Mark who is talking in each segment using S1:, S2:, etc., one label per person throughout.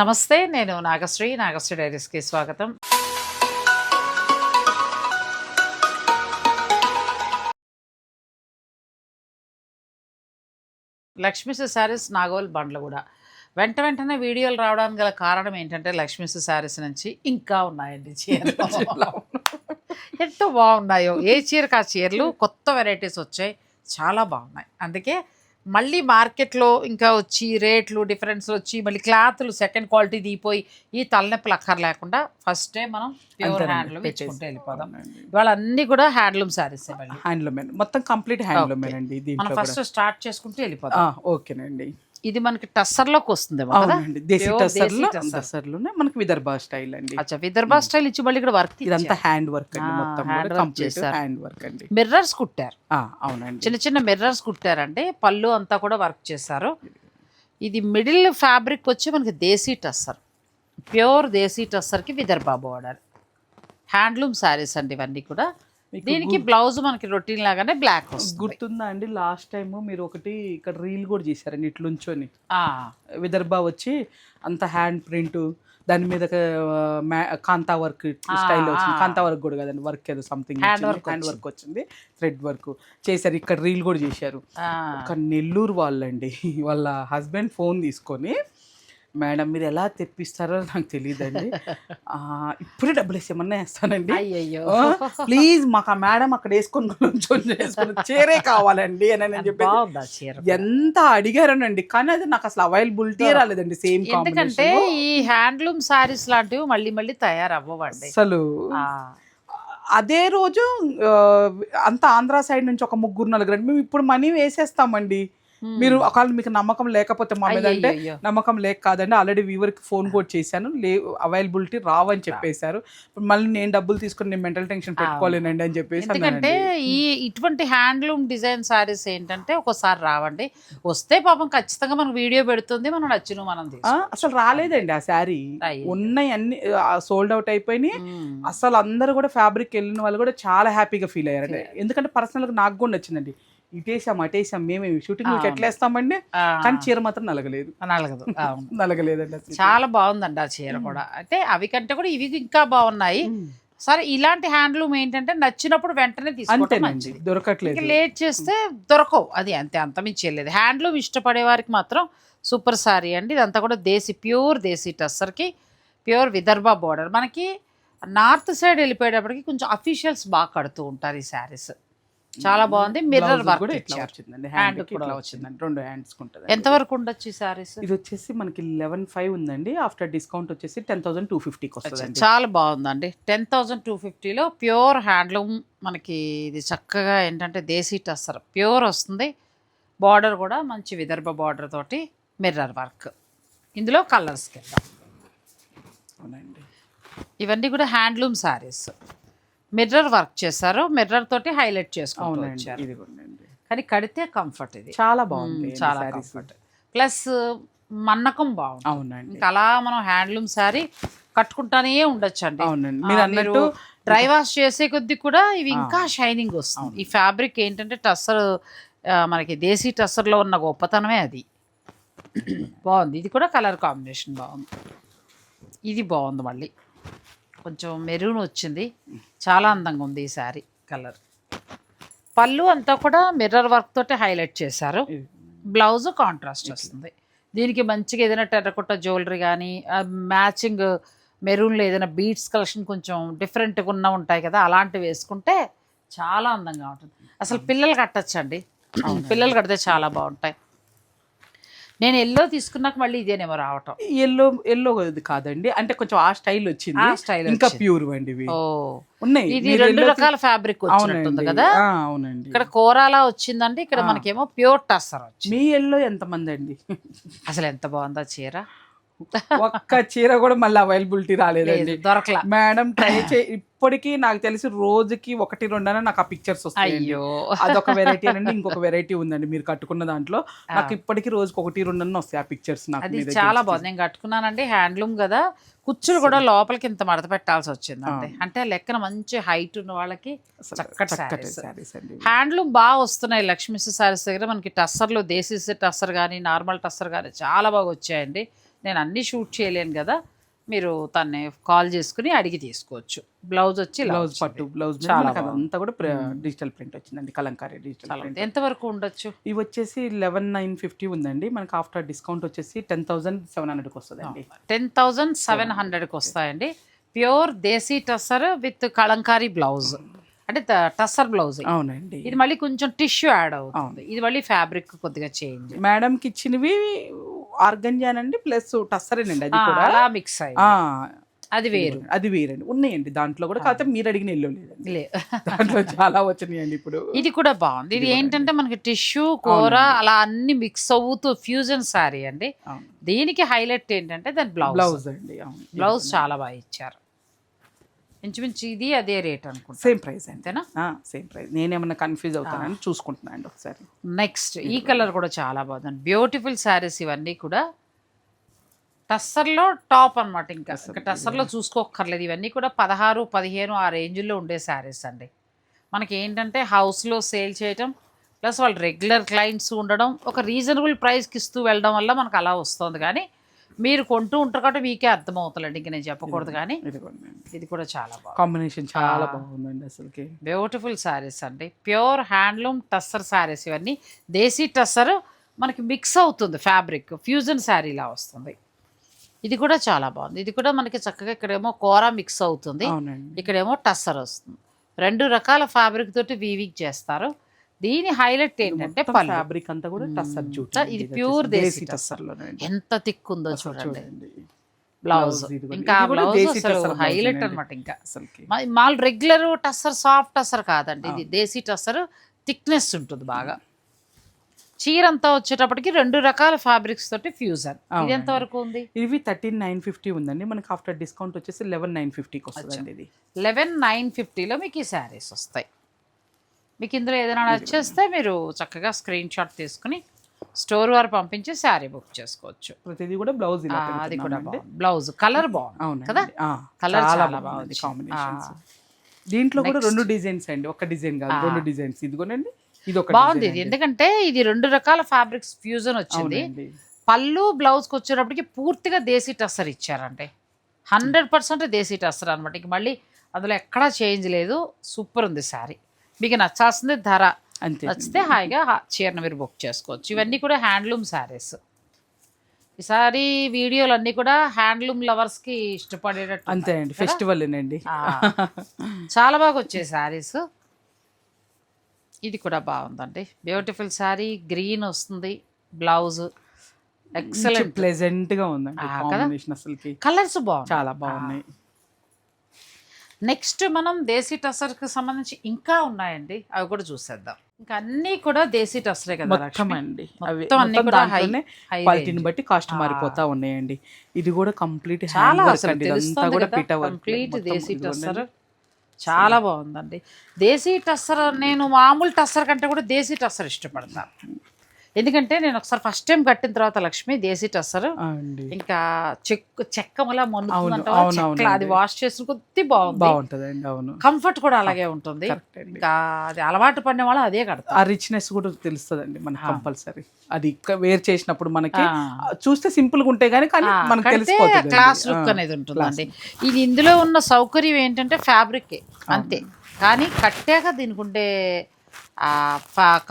S1: నమస్తే నేను నాగశ్రీ. నాగశ్రీ డైరీస్కి స్వాగతం. లక్ష్మీస్ శారీస్ నాగోల్ బండ్లు కూడా. వెంట వెంటనే వీడియోలు రావడానికి గల కారణం ఏంటంటే లక్ష్మీస్ శారీస్ నుంచి ఇంకా ఉన్నాయండి చీరలు. ఎంతో బాగున్నాయో. ఏ చీరకు ఆ చీరలు? కొత్త వెరైటీస్ వచ్చాయి. చాలా బాగున్నాయి. అందుకే మళ్ళీ మార్కెట్లో ఇంకా వచ్చి రేట్లు డిఫరెన్స్ వచ్చి మళ్ళీ క్లాతులు సెకండ్ క్వాలిటీ దిగిపోయి ఈ తలనొప్పులు అక్కర్ లేకుండా ఫస్టే మనం ప్యూర్ హ్యాండ్లూమ్. ఇచ్చుకుంటూ వెళ్ళిపోదాం. ఇవాళ అన్ని కూడా హ్యాండ్లూమ్ మళ్ళీ
S2: హ్యాండ్లూమ్ మొత్తం కంప్లీట్ హ్యాండ్లూమ్. అండి
S1: మనం ఫస్ట్ స్టార్ట్ చేసుకుంటూ. వెళ్ళిపోదాం
S2: ఓకేనండి
S1: ఇది మనకి టస్సర్లోకి వస్తుందేమో కదా?
S2: అవునండి. దేశీ
S1: Pure
S2: టసర్లో
S1: దేశీ టస్సర్.
S2: టసర్లోనే మనకి విదర్భ స్టైల్ అండి.
S1: అచ్చా విదర్భ స్టైల్ ఇచ్చి మళ్ళీ ఇక్కడ వర్క్
S2: ఇదంతా హ్యాండ్ వర్క్ అండి మొత్తం కంప్లీట్. హ్యాండ్ వర్క్ అండి.
S1: మిర్రర్స్ కుట్టారు.
S2: అవునండి.
S1: చిన్న చిన్న మిర్రర్స్ కుట్టారంటే పళ్ళు అంతా కూడా వర్క్ చేశారు. ఇది మిడిల్ ఫ్యాబ్రిక్ వచ్చి మనకి దేశీ టస్సర్. ప్యూర్ దేశీ టస్సర్కి విదర్భా బోర్డర్. హ్యాండ్లూమ్ శారీస్ అండి ఇవన్నీ కూడా. దీనికి బ్లౌజ్ మనకి రొటీన్ లాగానే బ్లాక్
S2: గుర్తుందా అండి? లాస్ట్ టైం మీరు ఒకటి ఇక్కడ రీల్ కూడా చేశారండి ఇట్లుంచొని విదర్భ వచ్చి అంత హ్యాండ్ ప్రింట్ దాని మీద కాంతా వర్క్ స్టైల్ వచ్చింది. కాంతా వర్క్ కూడా కదండి వర్క్ ఏదో సంథింగ్ హ్యాండ్ వర్క్ వచ్చింది. థ్రెడ్ వర్క్ చేశారు ఇక్కడ రీల్ కూడా చేశారు. ఒక నెల్లూరు వాళ్ళండి వాళ్ళ హస్బెండ్ ఫోన్ తీసుకొని మేడం మీరు ఎలా తెప్పిస్తారో నాకు తెలియదండి ఆ, ఇప్పుడే డబ్బులు వేసేమన్నా వేస్తానండి.
S1: అయ్యయ్యో.
S2: ప్లీజ్ మాకు ఆ మేడం అక్కడ వేసుకొని చీరే కావాలండి అని నేను చెప్పి ఎంత అడిగారనండి. కానీ అది నాకు అసలు అవైలబిలిటీ రాలేదండి సేమ్
S1: ఎందుకంటే ఈ హ్యాండ్లూమ్ శారీస్ లాంటివి మళ్ళీ మళ్ళీ తయారవ్వండి
S2: అసలు అదే రోజు అంత ఆంధ్ర సైడ్ నుంచి ఒక ముగ్గురు నలుగురు అండి. మేము ఇప్పుడు మనీ వేసేస్తామండి. మీరు ఒకవేళ మీకు నమ్మకం లేకపోతే మా మీద అంటే. నమ్మకం లేక కాదండి. ఆల్రెడీ వీవర్కి ఫోన్ కూడా చేశాను. లే అవైలబిలిటీ రావని చెప్పేశారు. మళ్ళీ నేను డబ్బులు తీసుకొని నేను మెంటల్ టెన్షన్ పెట్టుకోలేనండి అని చెప్పేసి
S1: ఎందుకంటే. ఈ ఇటువంటి హ్యాండ్లూమ్ డిజైన్ సారీస్ ఏంటంటే ఒకసారి రావండి. వస్తే పాపం ఖచ్చితంగా మనకు వీడియో పెడుతుంది మనం నచ్చిన మనం.
S2: అసలు రాలేదండి ఆ శారీ. ఉన్నాయి అన్ని సోల్డ్ అవుట్ అయిపోయినాయి. అసలు అందరూ కూడా ఫ్యాబ్రిక్ వెళ్ళిన వాళ్ళు కూడా చాలా హ్యాపీగా ఫీల్ అయ్యారండి. ఎందుకంటే పర్సనల్గా నాకు కూడా నచ్చిందండి. ఇటేసాం అటేసాం మేమేమి షూటింగ్. ఎట్లా వేస్తామండి కానీ చీర మాత్రం నలగలేదు.
S1: నలగదు.
S2: నలగలేదండి.
S1: చాలా బాగుందండి ఆ చీర కూడా. అంటే అవి కంటే కూడా ఇవి ఇంకా బాగున్నాయి.
S2: మ్మ్.
S1: సరే ఇలాంటి హ్యాండ్లూమ్ ఏంటంటే నచ్చినప్పుడు వెంటనే మంచిది.
S2: దొరకట్లేదు.
S1: లేట్ చేస్తే దొరకవు. అది అంతే అంతమించేయలేదు హ్యాండ్లూమ్ ఇష్టపడే వారికి మాత్రం సూపర్ సారీ అండి. ఇదంతా కూడా దేశీ ప్యూర్ దేశీ టస్సర్కి ప్యూర్ విదర్భ బోర్డర్. మనకి నార్త్ సైడ్ వెళ్ళిపోయేటప్పటికి కొంచెం అఫీషియల్స్ బాగా కడుతూ ఉంటారు ఈ శారీస్. చాలా బాగుంది. మిర్రర్ వర్క్
S2: కూడా ఇట్లా వచ్చిందండి. హ్యాండ్ ఇట్లా. వచ్చిందండి. రెండు హ్యాండ్స్ ఉంటుంది
S1: ఎంత వరకు ఉండొచ్చు ఈ శారీస్
S2: ఇది వచ్చేసి మనకి లెవెన్ ఫైవ్ ఉందండి. ఆఫ్టర్ డిస్కౌంట్ వచ్చేసి టెన్ థౌసండ్ టూ ఫిఫ్టీకి వస్తుందండి.
S1: చాలా బాగుందండి. టెన్ థౌజండ్ టూ ఫిఫ్టీలో ప్యూర్ హ్యాండ్లూమ్ మనకి ఇది చక్కగా ఏంటంటే దేశీ టస్సర్. ప్యూర్ వస్తుంది. బార్డర్ కూడా మంచి విదర్భ బార్డర్ తోటి మిర్రర్ వర్క్ ఇందులో కలర్స్ కింద. ఇవన్నీ కూడా హ్యాండ్లూమ్ శారీస్ మిర్రర్ వర్క్ చేశారు మిర్రర్ తోటి హైలైట్ చేసుకుంటూ వచ్చారు. కానీ కడితే కంఫర్ట్ ఇది.
S2: చాలా బాగుంది
S1: చాలా కంఫర్ట్. ప్లస్ మన్నకం బాగుంది.
S2: అవునండి.
S1: ఇంకా అలా మనం హ్యాండ్లూమ్ శారీ కట్టుకుంటానే ఉండొచ్చు అండి
S2: అవునండి మీరు అన్నట్టు
S1: డ్రై వాష్ చేసే కొద్దీ కూడా ఇవి ఇంకా షైనింగ్ వస్తుంది. ఈ ఫ్యాబ్రిక్ ఏంటంటే టస్సర్ మనకి దేశీ టస్సర్లో ఉన్న గొప్పతనమే అది. బాగుంది. ఇది కూడా కలర్ కాంబినేషన్ బాగుంది. ఇది బాగుంది మళ్ళీ. కొంచెం మెరూన్ వచ్చింది. చాలా అందంగా ఉంది ఈ శారీ కలర్. పళ్ళు అంతా కూడా మిర్రర్ వర్క్ తోటి హైలైట్ చేశారు. బ్లౌజ్ కాంట్రాస్ట్ వస్తుంది. దీనికి మంచిగా ఏదైనా టెర్రకొట్ట జ్యువెలరీ కానీ మ్యాచింగ్ మెరూన్లో ఏదైనా బీట్స్ కలెక్షన్ కొంచెం డిఫరెంట్గా ఉన్న ఉంటాయి కదా అలాంటివి వేసుకుంటే చాలా అందంగా ఉంటుంది. అసలు పిల్లలు కట్టచ్చండి. పిల్లలు కడితే చాలా బాగుంటాయి. నేను ఎల్లో తీసుకున్నాక మళ్ళీ ఇదేనేమో రావటం.
S2: ఎల్లో ఎల్లో కాదండి. అంటే కొంచెం ఆ స్టైల్ వచ్చింది.
S1: ఆ స్టైల్
S2: ఇంకా ప్యూర్ అండి ఇవి. ఉన్నాయి.
S1: ఇది రెండు రకాల ఫ్యాబ్రిక్ వచ్చినట్టుంది కదా?
S2: అవునండి.
S1: ఇక్కడ కోరాలా వచ్చిందంటే ఇక్కడ మనకేమో ప్యూర్ టస్సర్ వచ్చింది.
S2: మీ ఎల్లో ఎంత మంది అండి
S1: అసలు ఎంత బాగుందా చీర?
S2: ఒక్క చీర కూడా మళ్ళీ అవైలబిలిటీ రాలేదండి.
S1: లేదు, దొరకలా.
S2: మేడం ట్రై చే ఇప్పటికీ నాకు తెలిసి రోజుకి ఒకటి రెండన నాకు ఆ పిక్చర్స్ వస్తాయి
S1: అయ్యో.
S2: అదొక వెరైటీ అండి ఇంకొక వెరైటీ ఉందండి మీరు కట్టుకున్న దాంట్లో. నాకు ఇప్పటికీ రోజుకి ఒకటి రెండన్న వస్తాయి ఆ పిక్చర్స్ నాకు
S1: చాలా. బాగుంది. నేను కట్టుకున్నానండి హ్యాండ్లూమ్ కదా. కుచ్చులు కూడా లోపలికి ఇంత మడత పెట్టాల్సి వచ్చిందండి అంటే లెక్కన మంచి హైట్ ఉన్న వాళ్ళకి చక్కటి హ్యాండ్లూమ్ బాగా వస్తున్నాయి. లక్ష్మీ సారీస్ దగ్గర మనకి టస్సర్లు దేశీ టస్సర్ కానీ నార్మల్ టస్సర్ కానీ చాలా బాగా వచ్చాయండి. నేను అన్నీ షూట్ చేయలేను కదా మీరు తన్ని కాల్ చేసుకుని అడిగి తీసుకోవచ్చు. బ్లౌజ్ వచ్చి
S2: బ్లౌజ్. పట్టు బ్లౌజ్
S1: చాలా.
S2: అదంతా కూడా డిజిటల్ ప్రింట్ వచ్చిందండి కలంకారీ డిజిటల్ ప్రింట్.
S1: ఎంతవరకు ఉండొచ్చు?
S2: ఇవి వచ్చేసి లెవెన్ నైన్ ఫిఫ్టీ ఉందండి. మనకి ఆఫ్టర్ డిస్కౌంట్ వచ్చేసి టెన్ థౌసండ్ సెవెన్ హండ్రెడ్కి వస్తుందండి.
S1: టెన్ థౌజండ్ సెవెన్ హండ్రెడ్కి వస్తాయండి. Pure desi tussar with Kalamkari blouse. అంటే టస్సర్ బ్లౌజ్.
S2: అవునండి.
S1: ఇది మళ్ళీ కొంచెం టిష్యూ యాడ్ అవుతుంది. ఇది మళ్ళీ ఫ్యాబ్రిక్ కొద్దిగా చేంజ్
S2: మేడంకి ఇచ్చినవి ఆర్గంజానండి ప్లస్ టస్సరేనండి అది కూడా.
S1: అలా మిక్స్ అయ్యి అది వేరు.
S2: అది వేరండి. ఉన్నాయండి దాంట్లో కూడా. కాకపోతే మీరు అడిగిన ఎల్లో లేదండి.
S1: లే.
S2: దాంట్లో చాలా వచ్చినాయండి ఇప్పుడు.
S1: ఇది కూడా బాగుంది. ఇది ఏంటంటే మనకి టిష్యూ కూర అలా అన్ని మిక్స్ అవుతూ ఫ్యూజన్ శారీ అండి. దీనికి హైలైట్ ఏంటంటే దాని బ్లౌజ్
S2: బ్లౌజ్ అండి.
S1: బ్లౌజ్ చాలా బాగా ఇచ్చారు. ఇంచుమించు ఇది అదే రేట్ అనుకుంటా.
S2: సేమ్ ప్రైస్
S1: అంతేనా?
S2: సేమ్ ప్రైస్ నేనేమన్నా కన్ఫ్యూజ్ అవుతానని చూసుకుంటున్నాను అండి ఒకసారి.
S1: నెక్స్ట్ ఈ కలర్ కూడా చాలా బాగుంది. బ్యూటిఫుల్ శారీస్ ఇవన్నీ కూడా టస్సర్లో టాప్ అన్నమాట ఇంకా. ఇంకా టస్సర్లో చూసుకోక్కర్లేదు. ఇవన్నీ కూడా పదహారు పదిహేను ఆ రేంజ్లో ఉండే శారీస్ అండి. మనకి ఏంటంటే హౌస్లో సేల్ చేయటం ప్లస్ వాళ్ళు రెగ్యులర్ క్లయింట్స్ ఉండడం ఒక రీజనబుల్ ప్రైస్కి ఇస్తూ వెళ్ళడం వల్ల మనకు అలా వస్తుంది. కానీ మీరు కొంటూ ఉంటారు కాబట్టి మీకే అర్థమవుతుందండి. ఇంక నేను చెప్పకూడదు కానీ ఇది కూడా చాలా బాగుంది.
S2: కాంబినేషన్ చాలా బాగుందండి అసలుకి.
S1: బ్యూటిఫుల్ శారీస్ అండి. ప్యూర్ హ్యాండ్లూమ్ టస్సర్ శారీస్ ఇవన్నీ. దేశీ టస్సర్ మనకి మిక్స్ అవుతుంది ఫ్యాబ్రిక్ ఫ్యూజన్ శారీలా వస్తుంది. ఇది కూడా చాలా బాగుంది. ఇది కూడా మనకి చక్కగా ఇక్కడేమో కోరా మిక్స్ అవుతుంది. ఇక్కడేమో టస్సర్ వస్తుంది. రెండు రకాల ఫ్యాబ్రిక్ తోటి వీవింగ్ చేస్తారు. దీని హైలైట్ ఏంటంటే పళ్ళు.
S2: ఫ్యాబ్రిక్ అంతా కూడా టస్సర్ జూట్
S1: ఇది
S2: వచ్చేసి
S1: దేశీ
S2: టస్సర్ లోనండి
S1: ఎంత థిక్ ఉందో చూడండి. బ్లౌజ్. ఇంకా బ్లౌజ్ అసలు హైలైట్. అనమాట ఇంకా. మాల్ రెగ్యులర్ టస్సర్ సాఫ్ట్ టస్సర్ కాదండి ఇది. దేశీ టస్సర్ థిక్నెస్ ఉంటుంది బాగా. చీర అంతా వచ్చేటప్పటికి రెండు రకాల ఫ్యాబ్రిక్స్ తోటి ఫ్యూజన్. ఇది ఎంత వరకు ఉంది?
S2: ఇవి థర్టీన్ నైన్ ఫిఫ్టీ ఉందండి. మనకి ఆఫ్టర్ డిస్కౌంట్ వచ్చేసి లెవెన్ నైన్ ఫిఫ్టీకి వస్తుందండి ఇది.
S1: లెవెన్ నైన్ ఫిఫ్టీలో మీకు ఈ శారీస్ వస్తాయి. మీకు ఇందులో ఏదైనా నచ్చేస్తే మీరు చక్కగా స్క్రీన్ షాట్ తీసుకుని స్టోర్ వారు పంపించి శారీ బుక్ చేసుకోవచ్చు.
S2: ప్రతిదీ కూడా బ్లౌజ్
S1: అది కూడా బ్లౌజ్ కలర్ బాగుంది కదా? కలర్
S2: చాలా
S1: బాగుంది
S2: కాంబినేషన్స్ దీంట్లో కూడా రెండు డిజైన్స్ అండి. ఒక డిజైన్ కాదు రెండు డిజైన్స్. ఇదిగోనండి ఇది ఒక
S1: బాగుంది ఇది. ఎందుకంటే ఇది రెండు రకాల ఫ్యాబ్రిక్స్ ఫ్యూజన్ వచ్చింది. పళ్ళు బ్లౌజ్కి వచ్చేటప్పటికి పూర్తిగా దేశీ టస్సర్ ఇచ్చారంటే. హండ్రెడ్ పర్సెంట్ దేశీ టస్సర్ అనమాట ఇంక మళ్ళీ అందులో ఎక్కడా చేంజ్ లేదు. సూపర్ ఉంది శారీ. మీకు నచ్చాల్సింది ధర.
S2: అంతే.
S1: నచ్చితే హాయిగా చీరను మీరు బుక్ చేసుకోవచ్చు. ఇవన్నీ కూడా హ్యాండ్లూమ్ శారీస్. ఈసారి వీడియోలు అన్నీ కూడా హ్యాండ్లూమ్ లవర్స్కి ఇష్టపడేటట్టు
S2: అంతే అండి. ఫెస్టివల్ అండి
S1: చాలా బాగా వచ్చాయి శారీస్. ఇది కూడా బాగుందండి. బ్యూటిఫుల్ శారీ. గ్రీన్ వస్తుంది. బ్లౌజ్. ఎక్సలెంట్.
S2: ప్లెజెంట్గా ఉందండి? కాంబినేషన్ అసలుకి.
S1: కలర్స్ బాగుంది
S2: చాలా బాగున్నాయి.
S1: నెక్స్ట్ మనం దేశీ టసర్కి సంబంధించి ఇంకా ఉన్నాయండి. అవి కూడా చూసేద్దాం. ఇంకా అన్నీ కూడా దేశీ టసరే కదా
S2: మొత్తం? అండి
S1: అన్ని కూడా
S2: క్వాలిటీని. బట్టి కాస్ట్ మారిపోతా ఉన్నాయండి. ఇది కూడా కంప్లీట్
S1: చాలా కంప్లీట్ దేశీ. టస్సర్. చాలా బాగుందండి. దేశీ టస్సర్ నేను మామూలు టస్సర్ కంటే కూడా దేశీ టస్సర్ ఇష్టపడతాను. ఎందుకంటే నేను ఒకసారి ఫస్ట్ టైం కట్టిన తర్వాత లక్ష్మి దేశీ టస్సర్ ఇంకా చెక్క చెక్క
S2: అవును,
S1: చెక్కలా అది. వాష్ చేసిన కొద్ది బాగుంది.
S2: బాగుంటదండి అవును.
S1: కంఫర్ట్ కూడా అలాగే ఉంటుంది. ఇంకా అది అలవాటు పడిన వాళ్ళు అదే కడతారు.
S2: ఆ రిచ్నెస్ కూడా తెలుస్తుందండి మనకి కంపల్సరీ అది వేర్ చేసినప్పుడు మనకి చూస్తే సింపుల్గా ఉంటాయి కానీ కానీ మనకు తెలిసిపోతుంది
S1: క్లాస్ లుక్ అనేది ఉంటుందండి. ఇది ఇందులో ఉన్న సౌకర్యం ఏంటంటే ఫ్యాబ్రిక్ అంతే. కానీ కట్టాక దీనికి ఉండే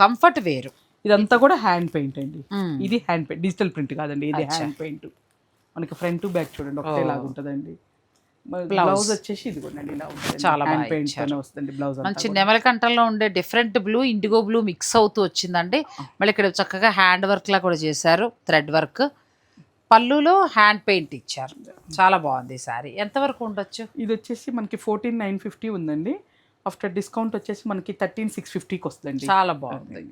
S1: కంఫర్ట్ వేరు.
S2: ఇదంతా కూడా హ్యాండ్ పెయింట్ అండి. ఇది హ్యాండ్ పెయింట్ డిజిటల్ ప్రింట్ కాదండి ఇది హ్యాండ్ పెయింట్ మనకి ఫ్రంట్ బ్యాక్ చూడండి ఒకటే లాగా ఉంటదండి. బ్లౌజ్ వచ్చేసి ఇది కూడా ఇలా
S1: చాలా
S2: పెయింట్ వస్తుంది బ్లౌజ్
S1: మంచి నెమలకంఠంలో ఉండే different blue indigo blue mix అవుతూ వచ్చిందండి. మళ్ళీ ఇక్కడ చక్కగా హ్యాండ్ వర్క్ లా కూడా చేశారు థ్రెడ్ వర్క్ పళ్ళులో హ్యాండ్ పెయింట్ ఇచ్చారు. చాలా బాగుంది ఈ సారీ. ఎంతవరకు ఉండొచ్చు?
S2: ఇది వచ్చేసి మనకి ఫోర్టీన్ నైన్ ఫిఫ్టీ ఉందండి. ఆఫ్టర్ డిస్కౌంట్ వచ్చేసి మనకి థర్టీన్ సిక్స్ ఫిఫ్టీకి వస్తుందండి.
S1: చాలా బాగుంది.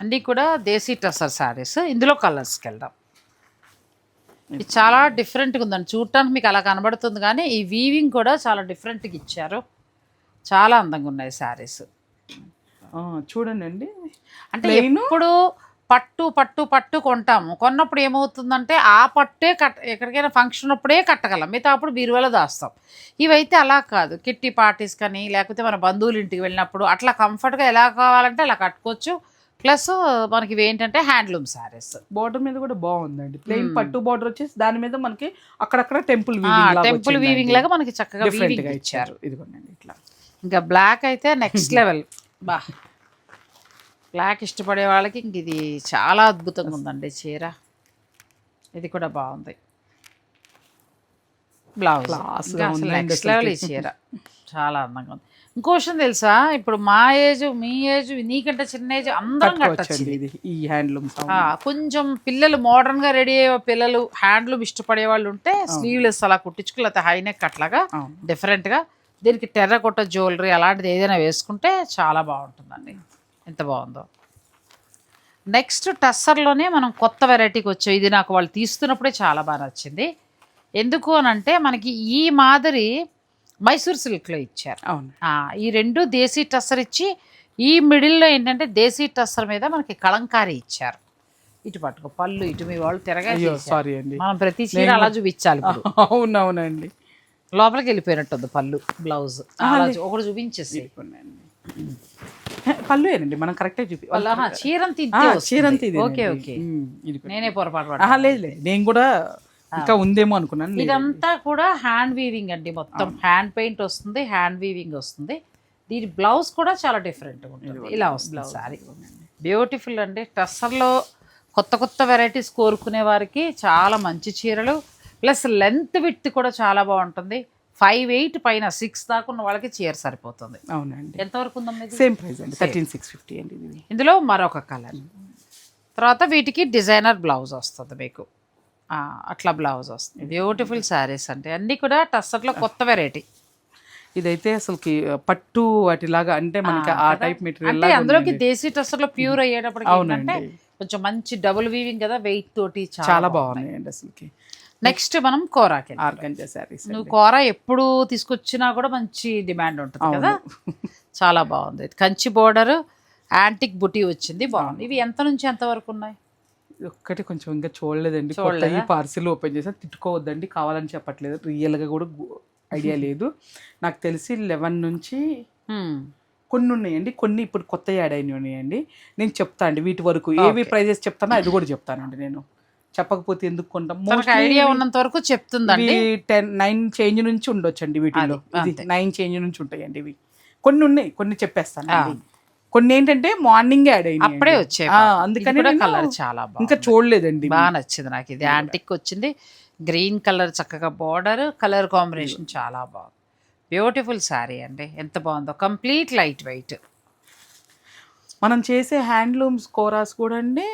S1: అన్నీ కూడా దేశీ టసర్ శారీస్. ఇందులో కలర్స్కి వెళ్దాం ఇది చాలా డిఫరెంట్గా ఉందండి. చూడటానికి మీకు అలా కనబడుతుంది కానీ ఈ వీవింగ్ కూడా చాలా డిఫరెంట్గా ఇచ్చారు. చాలా అందంగా ఉన్నాయి శారీస్.
S2: చూడండి అండి.
S1: అంటే? ఎప్పుడు పట్టు పట్టు పట్టు కొంటాము. కొన్నప్పుడు ఏమవుతుందంటే ఆ పట్టే కట్ ఎక్కడికైనా ఫంక్షన్ అప్పుడే కట్టగలం. మిగతా అప్పుడు బీరువాలో దాస్తాం. ఇవైతే అలా కాదు. కిట్టి పార్టీస్ కానీ లేకపోతే మన బంధువుల ఇంటికి వెళ్ళినప్పుడు అట్లా కంఫర్ట్గా ఎలా కావాలంటే అలా కట్టుకోవచ్చు. ప్లస్ మనకి ఇవి ఏంటంటే హ్యాండ్లూమ్ శారీస్.
S2: బార్డర్ మీద కూడా బాగుందండి. ప్లెయిన్ పట్టు బార్డర్ వచ్చేసి దాని మీద మనకి అక్కడక్కడ టెంపుల్
S1: టెంపుల్ వీవింగ్ లాగా మనకి చక్కగా
S2: డిఫరెంట్గా
S1: ఇచ్చారు.
S2: ఇదిగోండి ఇట్లా.
S1: ఇంకా బ్లాక్ అయితే నెక్స్ట్ లెవెల్ బా. బ్లాక్ ఇష్టపడే వాళ్ళకి ఇంక ఇది చాలా అద్భుతంగా ఉందండి చీర. ఇది కూడా బాగుంది. బ్లౌజ్ నెక్స్ట్ లెవెల్ ఈ చీర. చాలా అందంగా ఉంది. ఇంకో విషయం తెలుసా? ఇప్పుడు మా ఏజ్ మీ ఏజ్ నీకంటే చిన్న ఏజ్ అందరం కట్టచ్చు.
S2: ఇది ఈ హ్యాండ్లూమ్
S1: కొంచెం పిల్లలు మోడర్న్గా రెడీ అయ్యే పిల్లలు హ్యాండ్లూమ్ ఇష్టపడే వాళ్ళు ఉంటే స్లీవ్లెస్ అలా కుట్టించుకుని లేకపోతే హై నెక్ అట్లాగా. డిఫరెంట్గా దీనికి టెర్రకొట్ట జ్యువెలరీ అలాంటిది ఏదైనా వేసుకుంటే చాలా బాగుంటుందండి. ఎంత బాగుందో. నెక్స్ట్ టస్సర్లోనే మనం కొత్త వెరైటీకి వచ్చాం ఇది నాకు వాళ్ళు తీస్తున్నప్పుడే చాలా బాగా నచ్చింది. ఎందుకు అని అంటే మనకి ఈ మాదిరి మైసూర్ సిల్క్లో ఇచ్చారు.
S2: అవును.
S1: ఆ, ఈ రెండు దేశీ టస్సర్ ఇచ్చి ఈ మిడిల్లో ఏంటంటే దేశీ టస్సర్ మీద మనకి కలంకారీ ఇచ్చారు. ఇటు పట్టుకో పళ్ళు ఇటు మీ వాళ్ళు తిరగా
S2: అయ్యో
S1: చేశారు.
S2: సారీ అండి.
S1: మనం ప్రతి చీర అలా చూపించాలి.
S2: అవునవునండి.
S1: లోపలికి వెళ్ళిపోయినట్టుంది పళ్ళు బ్లౌజ్. ఒకటి చూపించేసి.
S2: పళ్ళు ఏనండి మనం కరెక్టే చూపి
S1: చీరంత.
S2: చీరంతా
S1: ఓకే ఓకే. నేనే పొరపాటు
S2: లేదు లేదు. నేను కూడా ఇంకా ఉందేమో అనుకున్నాను.
S1: ఇదంతా కూడా హ్యాండ్ వీవింగ్ అండి మొత్తం. హ్యాండ్ పెయింట్ వస్తుంది హ్యాండ్ వీవింగ్ వస్తుంది. దీని బ్లౌజ్ కూడా చాలా డిఫరెంట్ ఉంటుంది. ఇలా వస్తుంది సారీ. బ్యూటిఫుల్ అండి. టస్సర్లో కొత్త కొత్త వెరైటీస్ కోరుకునే వారికి చాలా మంచి చీరలు. ప్లస్ లెంత్ విత్ కూడా చాలా బాగుంటుంది. ఫైవ్ ఎయిట్ పైన సిక్స్ దాకా ఉన్న వాళ్ళకి చీర సరిపోతుంది.
S2: అవునండి.
S1: ఎంతవరకు ఇది?
S2: సేమ్ ప్రైస్ అండి. థర్టీన్ సిక్స్ ఫిఫ్టీ అండి ఇది.
S1: ఇందులో మరొక కలర్ తర్వాత వీటికి డిజైనర్ బ్లౌజ్ వస్తుంది మీకు. అట్లా బ్లౌజ్ వస్తుంది. బ్యూటిఫుల్ శారీస్ అంటే. అన్నీ కూడా టస్సర్లో కొత్త వెరైటీ
S2: ఇదైతే అసలుకి పట్టు వాటిలాగా అంటే మనకి ఆ టైప్ మెటీరియల్
S1: అంటే అందులోకి దేశీ టస్సర్లో ప్యూర్ అయ్యేటప్పటికి
S2: అవునండి.
S1: ఏంటంటే కొంచెం మంచి డబుల్ వీవింగ్ కదా వెయిట్ తోటి
S2: చాలా
S1: చాలా
S2: బాగున్నాయండి అసలుకి.
S1: నెక్స్ట్ మనం కోరాకి
S2: ఆర్గంజా శారీస్
S1: నువ్వు కోరా ఎప్పుడు తీసుకొచ్చినా కూడా మంచి డిమాండ్ ఉంటుంది కదా. చాలా బాగుంది. కంచి బోర్డర్ యాంటిక్ బుటీ వచ్చింది. బాగుంది. ఇవి ఎంత నుంచి ఎంత వరకు ఉన్నాయి?
S2: ఒక్కటి కొంచెం ఇంకా చూడలేదండి. ఈ పార్సిల్ ఓపెన్ చేసా. తిట్టుకోవద్దండి. కావాలని చెప్పట్లేదు. రియల్గా కూడా ఐడియా లేదు. నాకు తెలిసి లెవెన్ నుంచి. కొన్ని ఉన్నాయండి. కొన్ని ఇప్పుడు కొత్త యాడ్ అయినవి ఉన్నాయండి. నేను చెప్తా అండి వీటి వరకు. ఏవి ప్రైజెస్ చెప్తానో అది కూడా చెప్తానండి నేను. చెప్పకపోతే ఎందుకు కొంటాం?
S1: ఐడియా ఉన్నంత వరకు చెప్తుందండి.
S2: టెన్ నైన్ చేంజ్ నుంచి ఉండొచ్చండి వీటిలో. నైన్ చేంజ్ నుంచి ఉంటాయండి ఇవి. కొన్ని ఉన్నాయి. కొన్ని చెప్పేస్తాను కొన్ని ఏంటంటే మార్నింగ్ యాడ్ అయినాయి
S1: అప్పుడే వచ్చాయి
S2: అందుకని
S1: కలర్ చాలా
S2: ఇంకా చూడలేదండి.
S1: బాగా నచ్చింది నాకు ఇది. యాంటిక్ వచ్చింది. గ్రీన్ కలర్ చక్కగా బార్డర్ కలర్ కాంబినేషన్ చాలా బాగుంది. బ్యూటిఫుల్ శారీ అండి. ఎంత బాగుందో. Complete light weight.
S2: మనం చేసే హ్యాండ్లూమ్స్ కోరాస్ కూడా అండి.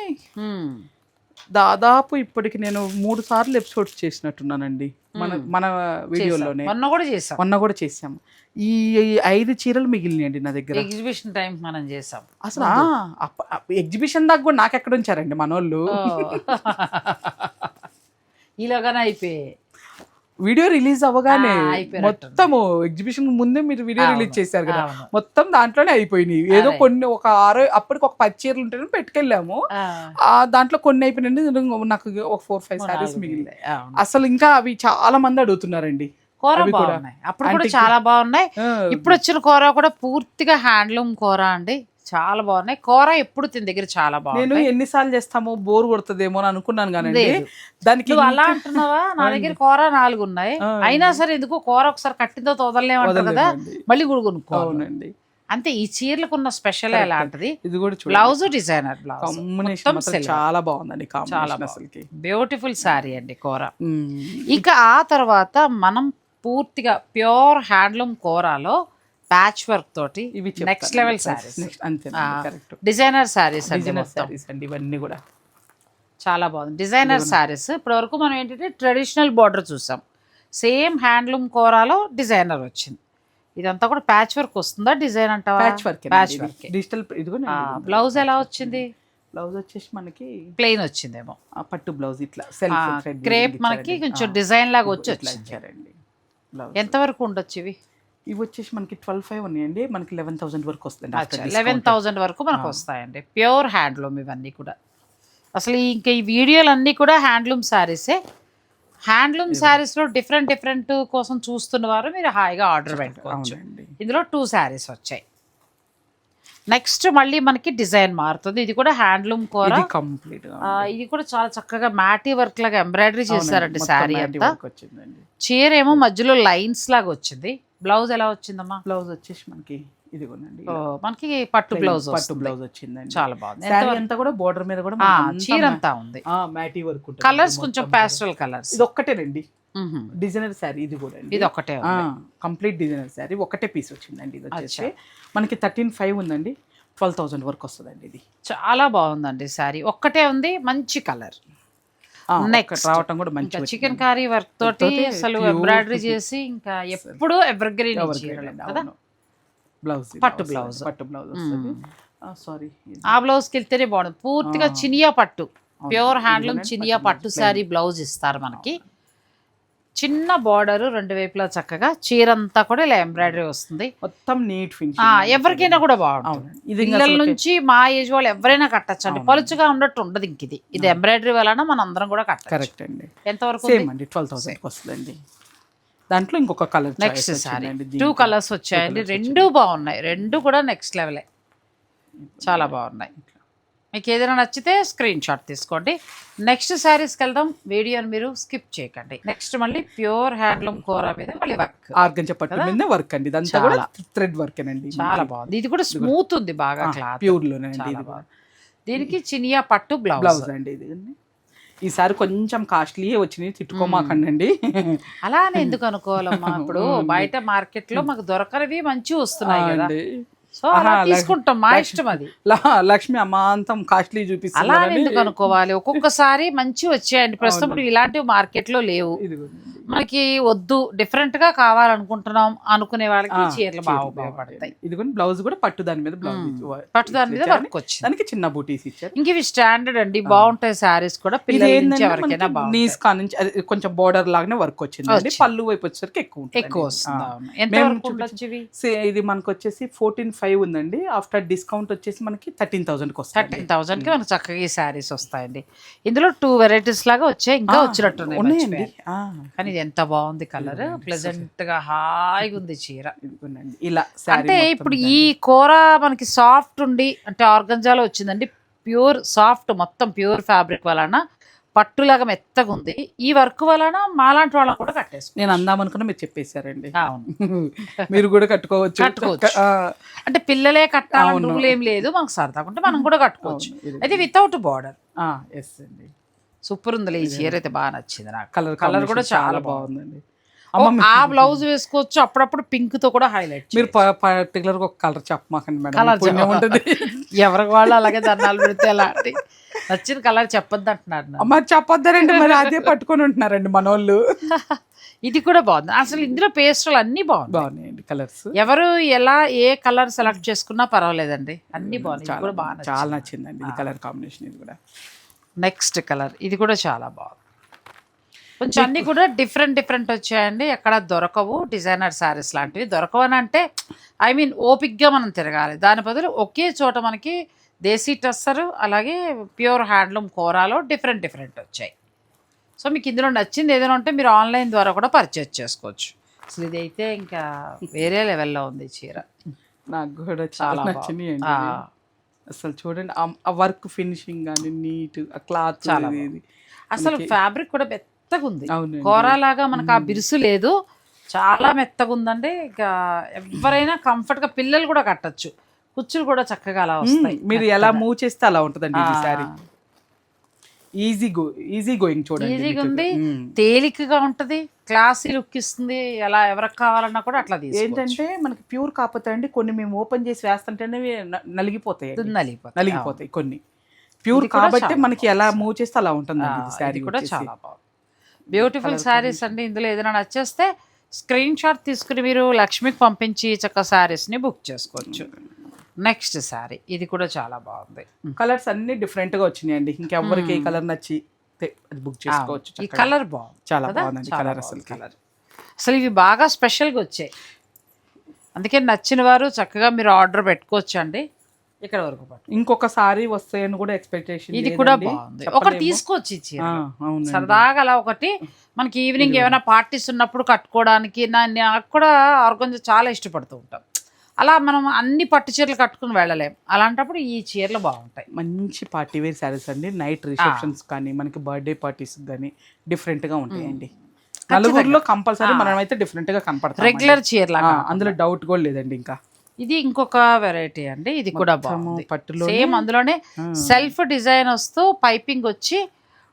S2: దాదాపు ఇప్పటికి నేను మూడు సార్లు ఎపిసోడ్స్ చేసినట్టున్నానండి. మన మన వీడియోలోనే
S1: మొన్న కూడా చేసాం
S2: మొన్న కూడా చేసాము ఈ ఐదు చీరలు మిగిలినాయండి నా దగ్గర.
S1: ఎగ్జిబిషన్ టైం మనం చేసాం
S2: అసలు ఎగ్జిబిషన్ దాకా కూడా నాకు ఎక్కడ ఉంచారండి మనోళ్ళు?
S1: ఈలోగానే అయిపోయి
S2: వీడియో రిలీజ్ అవ్వగానే. మొత్తము ఎగ్జిబిషన్ ముందే మీరు వీడియో రిలీజ్ చేశారు కదా. మొత్తం దాంట్లోనే అయిపోయినాయి. ఏదో కొన్ని ఒక ఆరో అప్పటికి ఒక పది చీరలు ఉంటేనే పెట్టుకెళ్ళాము.
S1: ఆ,
S2: దాంట్లో కొన్ని అయిపోయినండి నాకు ఒక ఫోర్ ఫైవ్ సారీస్ మిగిలినాయి. అసలు ఇంకా అవి చాలా మంది అడుగుతున్నారండి.
S1: కూర. బాగున్నాయి. అప్పుడు కూడా చాలా బాగున్నాయి. ఇప్పుడు వచ్చిన కూర కూడా పూర్తిగా హ్యాండ్లూమ్ కూర అండి. చాలా బాగున్నాయి. కూర ఎప్పుడు తిన దగ్గర చాలా
S2: నేను
S1: బాగుంది
S2: ఎన్నిసార్లు చేస్తామో బోర్ కొడుతుందేమో అని అనుకున్నాను
S1: లేదు.
S2: దానికి
S1: అలా అంటున్నావా? నా దగ్గర కూర నాలుగు ఉన్నాయి. అయినా సరే ఎందుకు కూర ఒకసారి కట్టిందో తోదలేమంటారు కదా. మళ్ళీ కూడా కొనుక్కోవాలి.
S2: అవునండి.
S1: అంతే ఈ చీరలకు ఉన్న స్పెషల్ ఎలాంటిది?
S2: ఇది కూడా
S1: బ్లౌజ్ డిజైనర్ బ్లౌజ్.
S2: చాలా బాగుందండి కాంబినేషన్ అసలుకి.
S1: బ్యూటిఫుల్ శారీ అండి కూర. ఇక ఆ తర్వాత మనం పూర్తిగా ప్యూర్ హ్యాండ్లూమ్ కూరలో ప్యాచ్ వర్క్ తోటి
S2: ఇవి
S1: నెక్స్ట్ లెవెల్
S2: అంతే కరెక్ట్
S1: డిజైనర్ మొత్తం.
S2: సారీస్ అండి ఇవన్నీ కూడా.
S1: చాలా బాగుంది. డిజైనర్ శారీస్ ఇప్పటి వరకు మనం ఏంటంటే ట్రెడిషనల్ బార్డర్ చూసాం. సేమ్ హ్యాండ్లూమ్ కూరలో డిజైనర్ వచ్చింది. ఇదంతా కూడా ప్యాచ్ వర్క్ వస్తుందా డిజైన్ అంటావా?
S2: Patch work
S1: patch work
S2: digital ఇదిగో
S1: బ్లౌజ్ ఎలా వచ్చింది?
S2: బ్లౌజ్ వచ్చేసి మనకి
S1: ప్లెయిన్ వచ్చిందేమో.
S2: పట్టు బ్లౌజ్ ఇట్లా సెల్ఫ్
S1: క్రేప్ మనకి కొంచెం డిజైన్ లాగా వచ్చి వచ్చింది.
S2: బ్లౌజ్
S1: ఎంతవరకు ఉండొచ్చు ఇవి?
S2: ఇవి వచ్చేసి మనకి ట్వెల్వ్ ఫైవ్ ఉన్నాయండి. మనకి లెవెన్ థౌసండ్ వరకు వస్తుంది
S1: లెవెన్ థౌజండ్ వరకు మనకు వస్తాయండి. ప్యూర్ హ్యాండ్లూమ్ ఇవన్నీ కూడా. అసలు ఇంకా ఈ వీడియోలన్నీ కూడా హ్యాండ్లూమ్ శారీసే హ్యాండ్లూమ్ శారీస్లో డిఫరెంట్ డిఫరెంట్ కోసం చూస్తున్న వారు మీరు హాయిగా ఆర్డర్ పెట్టుకోవచ్చు. ఇందులో టూ శారీస్ వచ్చాయి. నెక్స్ట్ మళ్ళీ మనకి డిజైన్ మారుతుంది. ఇది కూడా హ్యాండ్లూమ్ కూర.
S2: కంప్లీట్
S1: ఇది కూడా చాలా చక్కగా మ్యాటీ వర్క్ లాగా ఎంబ్రాయిడరీ చేశారండి శారీ అంతా. చీర ఏమో మధ్యలో లైన్స్ లాగా వచ్చింది. బ్లౌజ్ ఎలా వచ్చిందమ్మా?
S2: బ్లౌజ్ వచ్చేసి మనకి ఇదిగోనండి
S1: మనకి పట్టు బ్లౌజ్
S2: పట్టు. బ్లౌజ్ వచ్చిందండి.
S1: చాలా బాగుంది.
S2: శారీ అంతా కూడా బోర్డర్ మీద కూడా
S1: చీర అంతా ఉంది.
S2: మ్యాటీ వర్క్
S1: కలర్స్ కొంచెం. ప్యాస్టల్ కలర్స్
S2: ఇది ఒక్కటేనండి. డిజైనర్ శారీ ఇది కూడా.
S1: ఇది ఒకటే.
S2: Complete designer sari. ఒకటే పీస్ వచ్చిందండి ఇది వచ్చేసి. మనకి థర్టీన్ ఫైవ్ ఉందండి. ట్వెల్వ్ థౌసండ్ వరకు వస్తుందండి ఇది.
S1: చాలా బాగుందండి శారీ. ఒక్కటే ఉంది మంచి కలర్
S2: రావటం కూడా మంచి
S1: చికెన్ కర్రీ వర్క్ తోటి అసలు ఎంబ్రాయిడరీ చేసి ఇంకా ఎప్పుడు ఎవర్ గ్రీన్
S2: బ్లౌజ్
S1: పట్టు blouse.
S2: పట్టు బ్లౌజ్ సారీ
S1: ఆ బ్లౌజ్కి వెళ్తేనే బాగుంది పూర్తిగా చినియా పట్టు. ప్యూర్ హ్యాండ్లూమ్ చినియా
S2: పట్టు
S1: శారీ బ్లౌజ్ ఇస్తారు మనకి. చిన్న బార్డర్ రెండు వైపులా చక్కగా చీర అంతా కూడా ఇలా ఎంబ్రాయిడరీ వస్తుంది.
S2: మొత్తం నీట్
S1: ఎవరికైనా కూడా బాగుంటుంది. పిల్లల నుంచి మా ఏజ్ వాళ్ళు ఎవరైనా కట్టచ్చు అండి పలుచుగా ఉన్నట్టు ఉండదు ఇంక ఇది. ఇది ఎంబ్రాయిడరీ వలన మన అందరం కూడా కట్టచ్చు.
S2: కరెక్ట్ అండి.
S1: ఎంతవరకు
S2: సేమ్ అండి. ట్వెల్వ్ థౌసండ్ వస్తుందండి. దాంట్లో ఇంకొక colour
S1: next sari two colours వచ్చాయండి. రెండు బాగున్నాయి. రెండు కూడా నెక్స్ట్ లెవెలే చాలా బాగున్నాయి. మీకు ఏదైనా నచ్చితే స్క్రీన్ షాట్ తీసుకోండి. నెక్స్ట్ శారీస్కి వెళ్దాం. వీడియోని మీరు స్కిప్ చేయకండి. నెక్స్ట్ మళ్ళీ ప్యూర్ హ్యాండ్లూమ్ కూర మీద మళ్ళీ వర్క్.
S2: ఆర్గంజ పట్టు మీద వర్క్ అండి. ఇదంతా కూడా థ్రెడ్ వర్క్ అండి
S1: చాలా బాగుంది. ఇది కూడా స్మూత్ ఉంది బాగా క్లాత్. ప్యూర్లోనే దీనికి చినియా పట్టు బ్లౌజ్.
S2: బ్లౌజ్ అండి ఇది. ఈసారి కొంచెం కాస్ట్లీ వచ్చినాయి. తిట్టుకోమాకండి
S1: అలానే ఎందుకు అనుకోవాలమ్మా? ఇప్పుడు బయట మార్కెట్లో మాకు దొరకనివి మంచి వస్తున్నాయి కదా. సో అలా తీసుకుంటాం మా ఇష్టం అది.
S2: లక్ష్మి అమాంతం కాస్ట్లీ చూపిస్తుంది
S1: అలా ఎందుకు అనుకోవాలి? ఒక్కొక్కసారి మంచి వచ్చాయండి. ప్రస్తుతం ఇలాంటివి మార్కెట్లో లేవు. మనకి వద్దు డిఫరెంట్గా కావాలనుకుంటున్నాం అనుకునే వాళ్ళకి చీరలు బాగా
S2: చీరలు
S1: ఉపయోగపడతాయి
S2: ఇదిగోండి బ్లౌజ్ కూడా పట్టు దాని మీద బ్లౌజ్
S1: పట్టు దాని మీద వర్క్ వచ్చింది
S2: దానికి చిన్న బూటీస్ ఇచ్చారు.
S1: ఇంక ఇవి స్టాండర్డ్ అండి. బాగుంటాయి శారీస్ కూడా ఎవరికైనా
S2: నీస్ కా నుంచి అది కొంచెం బోర్డర్ లాగానే వర్క్ వచ్చింది పళ్ళు వైపు వచ్చేసరికి ఎక్కువ
S1: ఎక్కువ వస్తుంది
S2: ఇది మనకు వచ్చేసి ఫోర్టీన్ ఫైవ్ ఉందండి. ఆఫ్టర్ డిస్కౌంట్ వచ్చేసి మనకి థర్టీన్ థౌసండ్ వస్తుంది
S1: థర్టీన్ థౌసండ్కి మనకు చక్కగా ఈ శారీస్ వస్తాయండి. ఇందులో టూ వెరైటీస్ లాగా వచ్చాయి ఇంకా
S2: ఉన్నాయండి.
S1: కానీ ఇది ఎంత బాగుంది కలర్ ప్లెజెంట్గా హాయిగా ఉంది చీర.
S2: ఇలా
S1: అంటే ఇప్పుడు ఈ కూర మనకి సాఫ్ట్ ఉండి అంటే ఆర్గంజాలో వచ్చిందండి ప్యూర్ సాఫ్ట్ మొత్తం ప్యూర్ ఫ్యాబ్రిక్ వలన పట్టులాగా మెత్తగా ఉంది. ఈ వర్క్ వలన మాలాంటి వాళ్ళని కూడా కట్టేసుకో
S2: నేను అందాం అనుకున్నా మీరు చెప్పేశారండి.
S1: అవును.
S2: మీరు కూడా కట్టుకోవచ్చు.
S1: కట్టుకోవచ్చు. అంటే పిల్లలే కట్టాలని రూల్ ఏం లేదు మనకు సరదాగా ఉంటే మనం కూడా కట్టుకోవచ్చు. అయితే వితౌట్ బార్డర్
S2: ఆ, ఎస్ అండి.
S1: సూపర్ ఉంది ఈ చీర అయితే బాగా నచ్చింది నాకు.
S2: కలర్
S1: కలర్ కూడా చాలా
S2: బాగుందండి.
S1: ఆ బ్లౌజ్ వేసుకోవచ్చు. అప్పుడప్పుడు పింక్తో కూడా హైలైట్
S2: మీరు పర్టికులర్గా ఒక కలర్ చెప్పమాకండి మేడం. ఉంటుంది.
S1: ఎవరికి వాళ్ళు అలాగే దండాలు పెడితే ఎలా? అంటే నచ్చిన కలర్ చెప్పొద్దు అంటున్నారు.
S2: మరి చెప్పొద్దారండి మరి అదే పట్టుకొని ఉంటున్నారండి మనోళ్ళు.
S1: ఇది కూడా బాగుంది. అసలు ఇందులో పేస్టల్ అన్ని బాగుంది
S2: బాగున్నాయండి కలర్స్.
S1: ఎవరు ఎలా ఏ కలర్ సెలెక్ట్ చేసుకున్నా పర్వాలేదండి. అన్ని బాగున్నాయి. కూడా బాగా
S2: చాలా నచ్చిందండి. కలర్ కాంబినేషన్ ఇది కూడా.
S1: Next colour. ఇది కూడా చాలా బాగుంది. కొంచెం అన్ని కూడా డిఫరెంట్ డిఫరెంట్ వచ్చాయండి. ఎక్కడ దొరకవు. డిజైనర్ శారీస్ లాంటివి దొరకవని అంటే ఐ మీన్ ఓపిక్గా మనం తిరగాలి. దాని బదులు ఒకే చోట మనకి దేశీ టస్సరు అలాగే ప్యూర్ హ్యాండ్లూమ్ కూరలో డిఫరెంట్ డిఫరెంట్ వచ్చాయి. సో మీకు ఇందులో నచ్చింది ఏదైనా ఉంటే మీరు ఆన్లైన్ ద్వారా కూడా పర్చేజ్ చేసుకోవచ్చు. అసలు ఇది అయితే ఇంకా వేరే లెవెల్లో ఉంది చీర.
S2: నాకు కూడా
S1: చాలా ఆ.
S2: అసలు చూడండి ఆ- వర్క్ ఫినిషింగ్ కానీ నీట్ ఆ క్లాత్
S1: చాలా అసలు ఫ్యాబ్రిక్ కూడా మెత్తగా ఉంది. కూరలాగా మనకు ఆ బిరుసు లేదు. చాలా మెత్తగా ఉందండి. ఇక ఎవరైనా కంఫర్ట్గా పిల్లలు కూడా కట్టచ్చు. కుచ్చులు కూడా చక్కగా అలా వస్తాయి.
S2: మీరు ఎలా మూవ్ చేస్తే అలా ఉంటుందండి ఇది
S1: ఆ.
S2: Sari. Easy go easy going చూడండి
S1: ఈజీగా. ఉంది. తేలికగా ఉంటది. క్లాసీ లుక్ ఇస్తుంది. ఎలా ఎవరికి కావాలన్నా కూడా అట్లా
S2: ఏంటంటే మనకి ప్యూర్ కాకపోతే అండి కొన్ని మేము ఓపెన్ చేసి వేస్తుంటేనే నలిగిపోతాయి అండి.
S1: నలిగిపోతుంది
S2: నలిగిపోతాయి కొన్ని. ప్యూర్ కాబట్టి మనకి ఎలా మూవ్ చేస్తే అలా ఉంటుంది శారీ
S1: కూడా చాలా బాగుంది. బ్యూటిఫుల్ శారీస్ అండి. ఇందులో ఏదైనా నచ్చేస్తే స్క్రీన్ షాట్ తీసుకుని మీరు లక్ష్మికి పంపించి చక్క శారీస్ని బుక్ చేసుకోవచ్చు. నెక్స్ట్ శారీ. ఇది కూడా చాలా బాగుంది.
S2: కలర్స్ అన్ని డిఫరెంట్గా వచ్చినాయండి. ఇంకెవ్వరికి ఏ కలర్ నచ్చి బుక్ చేసుకోవచ్చు
S1: ఈ. కలర్ బాగుంది.
S2: చాలా
S1: చాలా
S2: కలర్
S1: బాగుంది.
S2: అసలు
S1: కలర్. అసలు ఇవి బాగా స్పెషల్గా వచ్చాయి. అందుకే నచ్చిన వారు చక్కగా మీరు ఆర్డర్ పెట్టుకోవచ్చు అండి ఇక్కడ వరకు
S2: ఇంకొక సారీ వస్తాయని కూడా ఎక్స్పెక్టేషన్
S1: ఇది కూడా బాగుంది. ఒకటి
S2: అవును
S1: సరదాగా అలా ఒకటి మనకి ఈవినింగ్ ఏమైనా పార్టీస్ ఉన్నప్పుడు కట్టుకోవడానికి నా నాకు కూడా ఆర్గంజ చాలా ఇష్టపడుతూ ఉంటాం. అలా మనం అన్ని పట్టు చీరలు కట్టుకుని వెళ్ళలేం. అలాంటప్పుడు ఈ చీరలు బాగుంటాయి.
S2: మంచి పార్టీ వేర్ శారీస్ అండి. నైట్ రిసెప్షన్స్ కానీ మనకి బర్త్డే పార్టీస్ కానీ డిఫరెంట్గా ఉంటాయండి నలుగురిలో కంపల్సరీ మనం అయితే డిఫరెంట్గా కనపడతాం
S1: రెగ్యులర్ చీరలా
S2: అందులో డౌట్ కూడా లేదండి ఇంకా.
S1: ఇది ఇంకొక వెరైటీ అండి. ఇది కూడా బాగుంది.
S2: పట్టులో
S1: సేమ్ అందులోనే సెల్ఫ్ డిజైన్ వస్తూ పైపింగ్ వచ్చి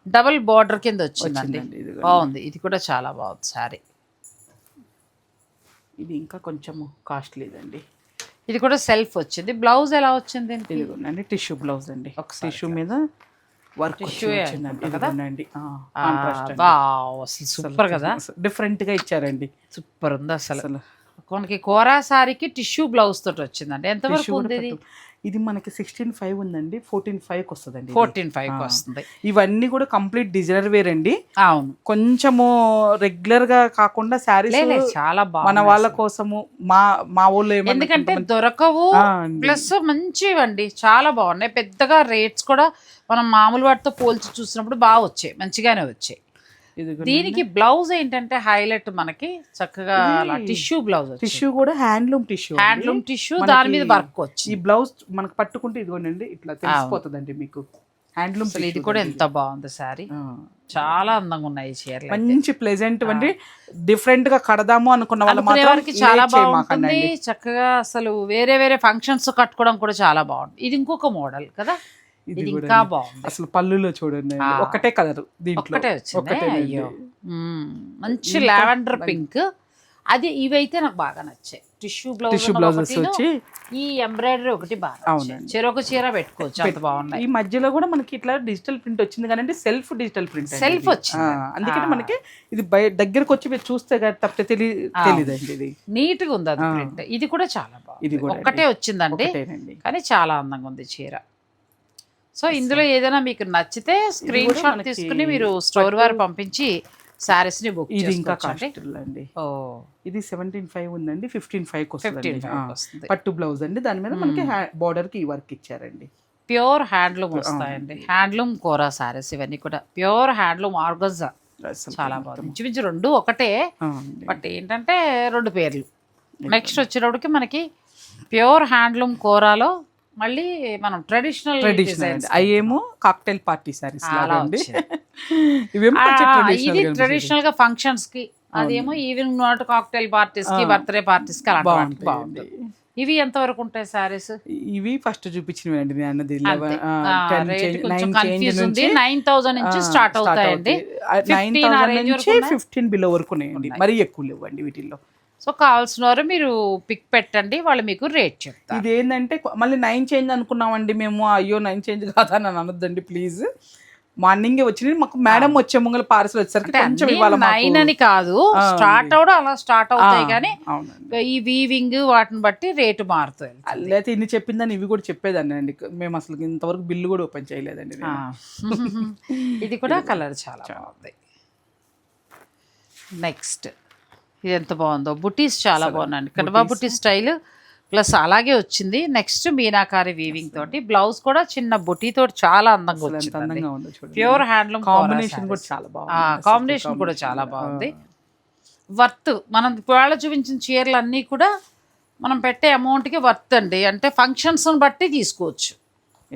S1: డబుల్ బార్డర్ కింద వచ్చిందండి. బాగుంది. ఇది కూడా చాలా బాగుంది సారీ
S2: ఇది ఇంకా కొంచెం కాస్ట్లీదండి.
S1: ఇది కూడా సెల్ఫ్ వచ్చింది. బ్లౌజ్ ఎలా వచ్చింది?
S2: ఇదిగోండి టిష్యూ బ్లౌజ్ అండి.
S1: ఒకసారి
S2: టిష్యూ మీద వర్క్ వచ్చిందండి.
S1: సూపర్ కదా?
S2: డిఫరెంట్గా ఇచ్చారండి.
S1: సూపర్ ఉంది అసలు. మనకి కోరా సారీకి టిష్యూ బ్లౌజ్ తోటి వచ్చిందండి. ఎంతవరకు ఉంది ఇది
S2: మనకి సిక్స్టీన్ ఫైవ్ ఉందండి ఫోర్టీన్ ఫైవ్ వస్తుందండి.
S1: Fourteen five. వస్తుంది
S2: ఇవన్నీ కూడా కంప్లీట్ డిజైనర్ వేర్ అండి
S1: అవును
S2: కొంచెము రెగ్యులర్గా కాకుండా శారీస్
S1: చాలా
S2: మన
S1: బాగుంది
S2: వాళ్ళ. కోసము మా మా ఊళ్ళో
S1: ఎందుకంటే దొరకవు. ప్లస్ మంచివండి చాలా బాగున్నాయి పెద్దగా రేట్స్ కూడా మనం మామూలు వాటితో పోల్చి చూసినప్పుడు బాగా వచ్చాయి మంచిగానే వచ్చాయి. దీనికి బ్లౌజ్ ఏంటంటే హైలైట్ మనకి చక్కగా టిష్యూ బ్లౌజ్
S2: టిష్యూ కూడా హ్యాండ్లూమ్ టిష్యూ
S1: హ్యాండ్లూమ్ టిష్యూ దాని మీద వర్క్
S2: ఈ
S1: వచ్చింది
S2: బ్లౌజ్ మనకు పట్టుకుంటే ఇదిగోండి ఇట్లా తెలిసిపోతుందండి మీకు. హ్యాండ్లూమ్
S1: ఇది కూడా ఎంత బాగుంది సారీ. చాలా అందంగా ఉన్నాయి ఈ చీరలు.
S2: మంచి ప్లెజెంట్ అండి. డిఫరెంట్గా కడదాము అనుకున్న వాళ్ళు
S1: చాలా బాగుంటుంది. చక్కగా అసలు వేరే వేరే ఫంక్షన్స్ కట్టుకోవడం కూడా చాలా బాగుంది. ఇది ఇంకొక మోడల్ కదా?
S2: ఇది
S1: ఇది ఇంకా. బాగుంది
S2: అసలు పళ్ళులో చూడండి. ఒకటే కలర్ దీంట్లో
S1: వచ్చింది. అయ్యో. మంచి లావెండర్ పింక్ అది ఇవైతే నాకు బాగా నచ్చాయి టిష్యూ బ్లౌజ్
S2: టిష్యూ బ్లౌజెస్ వచ్చి
S1: ఈ ఎంబ్రాయిడరీ ఒకటి బాగా.
S2: అవునండి.
S1: చెరొక చీర పెట్టుకోవచ్చు అంత బాగున్నాయి
S2: ఈ మధ్యలో కూడా మనకి ఇట్లా డిజిటల్ ప్రింట్ వచ్చింది కానీ సెల్ఫ్ డిజిటల్ ప్రింట్
S1: Self వచ్చింది.
S2: అందుకని. మనకి ఇది బయ దగ్గరకు వచ్చి మీరు చూస్తే తప్పితే తెలి తెలియదండి ఇది
S1: నీట్గా ఉంది అది. ప్రింట్ ఇది కూడా చాలా
S2: ఇది
S1: బాగుంది
S2: కూడా
S1: ఒక్కటే
S2: అండి.
S1: వచ్చిందండి కానీ చాలా అందంగా ఉంది చీర సో ఇందులో ఏదైనా మీకు నచ్చితే స్క్రీన్ షాట్ తీసుకుని మీరు స్టోర్ వారు పంపించి సారీస్ని బుక్
S2: ఇది ఇంకా అండి ఇది సెవెంటీన్ ఫైవ్ ఉందండి ఫిఫ్టీన్ ఫైవ్ వస్తుంది. పట్టు బ్లౌజ్ అండి. దాని మీద మనకి బార్డర్కి ఈ వర్క్ ఇచ్చారండి.
S1: ప్యూర్ హ్యాండ్లూమ్ వస్తాయండి. హ్యాండ్లూమ్ కోరా సారీస్ ఇవన్నీ కూడా. ప్యూర్ హ్యాండ్లూమ్ ఆర్గజా చాలా బాగుంది. ఇంచుమించు రెండు ఒకటే. బట్ ఏంటంటే రెండు పేర్లు. నెక్స్ట్ వచ్చేటప్పటికి మనకి ప్యూర్ హ్యాండ్లూమ్ కోరాలో మళ్ళీ మనం ట్రెడిషనల్
S2: ట్రెడిషనల్ అయ్యేమో కాక్టైల్ పార్టీ సారీస్
S1: అలా
S2: లాగా. ఇవేమో
S1: ఇది ట్రెడిషనల్గా ఫంక్షన్స్కి అదేమో ఈవినింగ్ నాట్ కాక్టైల్ పార్టీస్కి బర్త్డే పార్టీస్కి
S2: బాగుంటాయి.
S1: బాగుంటుంది ఇవి ఎంత వరకు ఉంటాయి సారీస్?
S2: ఇవి ఫస్ట్ చూపించినవి అండి నేను అన్నది.
S1: కన్ఫ్యూజ్ ఉంది. నైన్ థౌసండ్ నుంచి స్టార్ట్ అవుతాయండి.
S2: నైన్
S1: 15 ఆ
S2: థౌసండ్
S1: range
S2: నుంచి
S1: వరకు ఉన్నాయా?
S2: ఫిఫ్టీన్ బిలో వరకు ఉన్నాయండి. మరీ ఎక్కువ లేవండి వీటిల్లో.
S1: సో కావాల్సిన వారు మీరు పిక్ పెట్టండి వాళ్ళు మీకు రేట్ చెప్తారు.
S2: ఇది ఏంటంటే మళ్ళీ నైన్ చేంజ్ అనుకున్నామండి మేము అయ్యో నైన్ చేంజ్ కాదా అని అనొద్దండి ప్లీజ్ మార్నింగ్ వచ్చిన మాకు మేడం వచ్చే ముంగల పార్సల్ వచ్చేసరికి కొంచెం ఇవాళ
S1: నైన్ అని కాదు స్టార్ట్ అవడం అలా స్టార్ట్ అవుతాయి కానీ ఈ వీవింగ్ వాటిని బట్టి రేటు మారుతాయి
S2: లేకపోతే ఇన్ని చెప్పిందని ఇవి కూడా చెప్పేదాన్ని అండి. మేము అసలు ఇంతవరకు బిల్లు కూడా ఓపెన్ చేయలేదండి.
S1: ఇది కూడా కలర్ చాలా బాగుంది. నెక్స్ట్ ఇది ఎంత బాగుందో. బుటీస్ చాలా బాగుందండి కడవా బుటీ స్టైల్ ప్లస్ అలాగే వచ్చింది. నెక్స్ట్ మీనాకారి వీవింగ్ తోటి బ్లౌజ్ కూడా చిన్న బుటీ తోటి చాలా అందంగా వచ్చింది
S2: అందంగా ఉందో చూడండి.
S1: ప్యూర్ హ్యాండ్లూమ్
S2: కాంబినేషన్ కూడా చాలా బాగుంది.
S1: కాంబినేషన్ కూడా చాలా బాగుంది. వర్త్ మనం ఇవాళ చూపించిన చీరలు అన్నీ కూడా మనం పెట్టే అమౌంట్కి వర్త్ అండి. అంటే ఫంక్షన్స్ని బట్టి తీసుకోవచ్చు.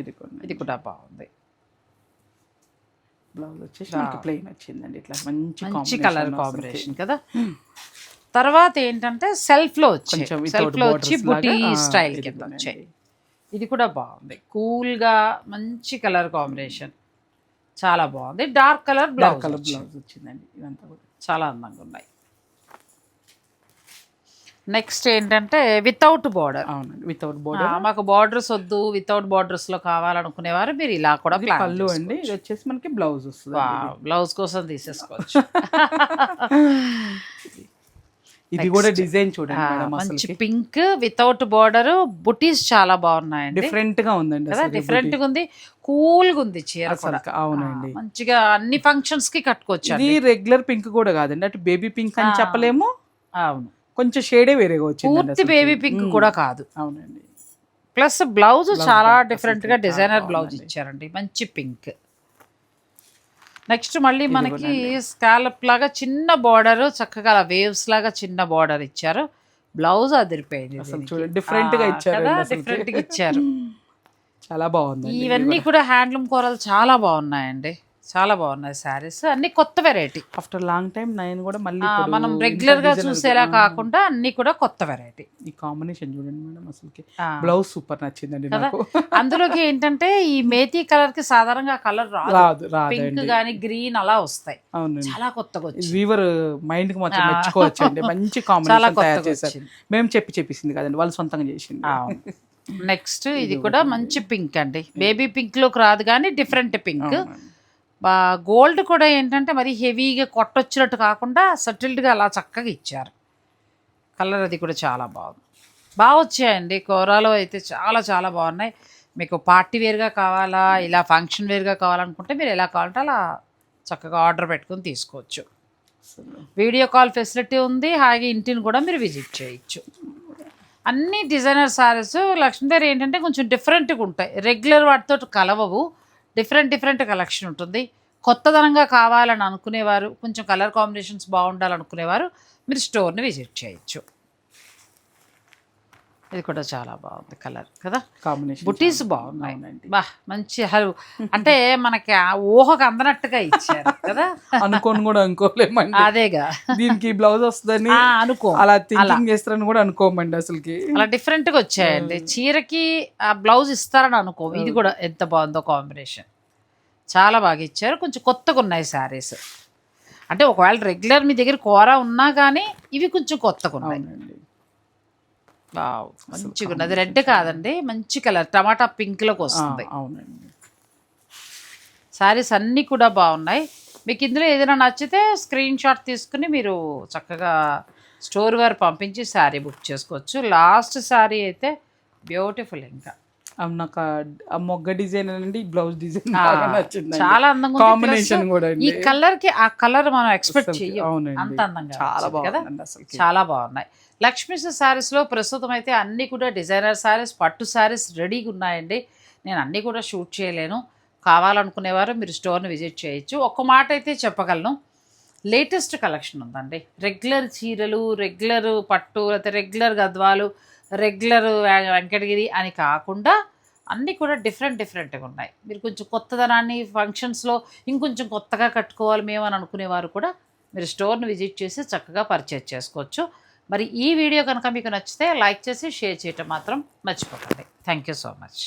S2: ఇది కొన్ని
S1: ఇది కూడా బాగుంది.
S2: బ్లౌజ్ వచ్చేసి ప్లెయిన్ వచ్చిందండి. ఇట్లా మంచి
S1: మంచి కలర్. కాంబినేషన్ కదా. తర్వాత ఏంటంటే
S2: సెల్ఫ్లో without
S1: సెల్ఫ్లో వచ్చి బుటీ స్టైల్ కింద వచ్చాయి. ఇది కూడా బాగుంది. కూల్గా మంచి కలర్ కాంబినేషన్ చాలా బాగుంది. Dark colour blouse
S2: colour blouse వచ్చిందండి. ఇదంతా కూడా
S1: చాలా అందంగా ఉన్నాయి. నెక్స్ట్ ఏంటంటే వితౌట్ బార్డర్
S2: అవునండి. వితౌట్ బోర్డర్
S1: మాకు బార్డర్స్ వద్దు. వితౌట్ బార్డర్స్లో కావాలనుకునేవారు మీరు ఇలా కూడా
S2: పళ్ళు అండి. ఇది వచ్చేసి మనకి బ్లౌజ్ వస్తుంది
S1: బ్లౌజ్ కోసం తీసేసుకోవచ్చు.
S2: ఇది కూడా డిజైన్ చూడండి
S1: మంచి పింక్ వితౌట్ బార్డర్ బుటీస్ చాలా బాగున్నాయండి.
S2: డిఫరెంట్గా ఉందండి
S1: కదా డిఫరెంట్గా ఉంది. కూల్గా ఉంది చీర
S2: అవునండి.
S1: మంచిగా అన్ని ఫంక్షన్స్కి కట్టుకోవచ్చు
S2: ఇది రెగ్యులర్ పింక్ కూడా కాదండి. అటు బేబీ పింక్ అని చెప్పలేము.
S1: అవును.
S2: కొంచెం షేడే వేరేగా వచ్చింది
S1: పూర్తి బేబీ పింక్ కూడా కాదు.
S2: అవునండి.
S1: ప్లస్ బ్లౌజ్ చాలా
S2: డిఫరెంట్గా
S1: డిజైనర్ బ్లౌజ్. ఇచ్చారండి. మంచి పింక్ నెక్స్ట్ మళ్ళీ మనకి స్కాలప్ లాగా చిన్న బార్డర్ చక్కగా వేవ్స్ లాగా చిన్న బార్డర్ ఇచ్చారు బ్లౌజ్ అదిరిపోయింది
S2: అసలు different గా? అసలుకి.
S1: different గా ఇచ్చారు
S2: చాలా బాగుందండి ఇది
S1: ఇవన్నీ.
S2: కూడా
S1: హ్యాండ్లూమ్ కూరలు చాలా బాగున్నాయండి చాలా బాగున్నాయి శారీస్. అన్ని కొత్త వెరైటీ.
S2: ఆఫ్టర్ లాంగ్ టైం నేను కూడా మళ్ళీ
S1: మనం
S2: రెగ్యులర్గా
S1: చూసేలా కాకుండా అన్ని కూడా కొత్త వెరైటీ.
S2: ఈ కాంబినేషన్ చూడండి మేడం అసలుకి. బ్లౌజ్ సూపర్ నచ్చిందండి నాకు.
S1: అందులోకి ఏంటంటే ఈ మేతి కలర్కి సాధారణంగా కలర్ రాదు.
S2: రాదు
S1: పింక్ గానీ గ్రీన్ అలా వస్తాయి. చాలా కొత్తగా వచ్చింది.
S2: వీవర్ మైండ్కి మాత్రం. మెచ్చుకోవచ్చు అండి మంచి కాంబినేషన్ తయారు చేశారు. మేము చెప్పి చెప్పేసింది కదండి వాళ్ళు సొంతంగా చేసింది.
S1: నెక్స్ట్ ఇది కూడా మంచి పింక్ అండి. బేబీ పింక్లోకి రాదు కానీ డిఫరెంట్ పింక్. గోల్డ్ కూడా ఏంటంటే మరి హెవీగా కొట్టొచ్చినట్టు కాకుండా సటిల్డ్గా అలా చక్కగా ఇచ్చారు. కలర్ అది కూడా చాలా బాగుంది. బాగా వచ్చాయండి. కూరలో అయితే చాలా చాలా బాగున్నాయి. మీకు పార్టీ వేర్గా కావాలా ఇలా ఫంక్షన్ వేర్గా కావాలనుకుంటే మీరు ఎలా కావాలంటే అలా చక్కగా ఆర్డర్ పెట్టుకొని తీసుకోవచ్చు. వీడియో కాల్ ఫెసిలిటీ ఉంది. హాగే ఇంటిని కూడా మీరు విజిట్ చేయొచ్చు. అన్ని డిజైనర్ సారీస్ లక్ష్మీదేవి ఏంటంటే కొంచెం డిఫరెంట్గా ఉంటాయి. రెగ్యులర్ వాటితో కలవవు. డిఫరెంట్ డిఫరెంట్ కలెక్షన్ ఉంటుంది. కొత్తదనంగా కావాలని అనుకునేవారు కొంచెం కలర్ కాంబినేషన్స్ బాగుండాలనుకునేవారు మీరు స్టోర్ని విజిట్ చేయొచ్చు. ఇది కూడా చాలా బాగుంది కలర్ కదా?
S2: కాంబినేషన్
S1: బుటీస్ బాగున్నాయి. బా మంచి హలు అంటే మనకి ఆ ఊహకు అందనట్టుగా ఇచ్చారు కదా?
S2: అనుకోని కూడా అనుకోలేమండి.
S1: అదేగా.
S2: దీనికి బ్లౌజ్ వస్తుందని
S1: అనుకో
S2: అలా థింకింగ్ చేస్తారని కూడా అనుకోమండి అసలుకి.
S1: అలా different గా వచ్చాయండి. చీరకి ఆ బ్లౌజ్ ఇస్తారని అనుకో ఇది కూడా ఎంత బాగుందో కాంబినేషన్ చాలా బాగా ఇచ్చారు. కొంచెం కొత్తగా ఉన్నాయి శారీస్ అంటే ఒకవేళ రెగ్యులర్ మీ దగ్గర కూర ఉన్నా కానీ ఇవి కొంచెం కొత్తగా ఉన్నాయి. మంచిగా ఉన్నది. రెడ్ కాదండి మంచి కలర్. టమాటా పింక్లోకి
S2: ఆ,
S1: వస్తుంది
S2: అవునండి.
S1: శారీస్ అన్నీ కూడా బాగున్నాయి. మీకు ఇందులో ఏదైనా నచ్చితే స్క్రీన్ షాట్ తీసుకుని మీరు చక్కగా స్టోర్ వారు పంపించి శారీ బుక్ చేసుకోవచ్చు. లాస్ట్ శారీ అయితే బ్యూటిఫుల్ ఇంకా.
S2: నాకు ఆ- మొగ్గ డిజైన్ అండి బ్లౌజ్ డిజైన్ నచ్చింది
S1: చాలా అందంగా.
S2: కాంబినేషన్ కూడా
S1: ఈ కలర్కి ఆ కలర్ మనం ఎక్స్పెక్ట్
S2: అవునండి.
S1: అంత అందంగా
S2: చాలా అసలుకి.
S1: చాలా బాగున్నాయి. లక్ష్మీ సారీస్లో ప్రస్తుతం అయితే అన్ని కూడా డిజైనర్ సారీస్ పట్టు సారీస్ రెడీగా ఉన్నాయండి. నేను అన్ని కూడా షూట్ చేయలేను. కావాలనుకునేవారు మీరు స్టోర్ని విజిట్ చేయొచ్చు. ఒక్క మాట అయితే చెప్పగలను. లేటెస్ట్ కలెక్షన్ ఉందండి. రెగ్యులర్ చీరలు రెగ్యులర్ పట్టు లేకపోతే రెగ్యులర్ గద్వాలు రెగ్యులర్ వెంకటగిరి అని కాకుండా అన్నీ కూడా డిఫరెంట్ డిఫరెంట్గా ఉన్నాయి. మీరు కొంచెం కొత్తదనాన్ని ఫంక్షన్స్లో ఇంకొంచెం కొత్తగా కట్టుకోవాలి మేము అని అనుకునేవారు కూడా మీరు స్టోర్ని విజిట్ చేసి చక్కగా పర్చేజ్ చేసుకోవచ్చు. మరి ఈ వీడియో కనుక మీకు నచ్చితే లైక్ చేసి షేర్ చేయటం మాత్రం మర్చిపోకండి. Thank you so much.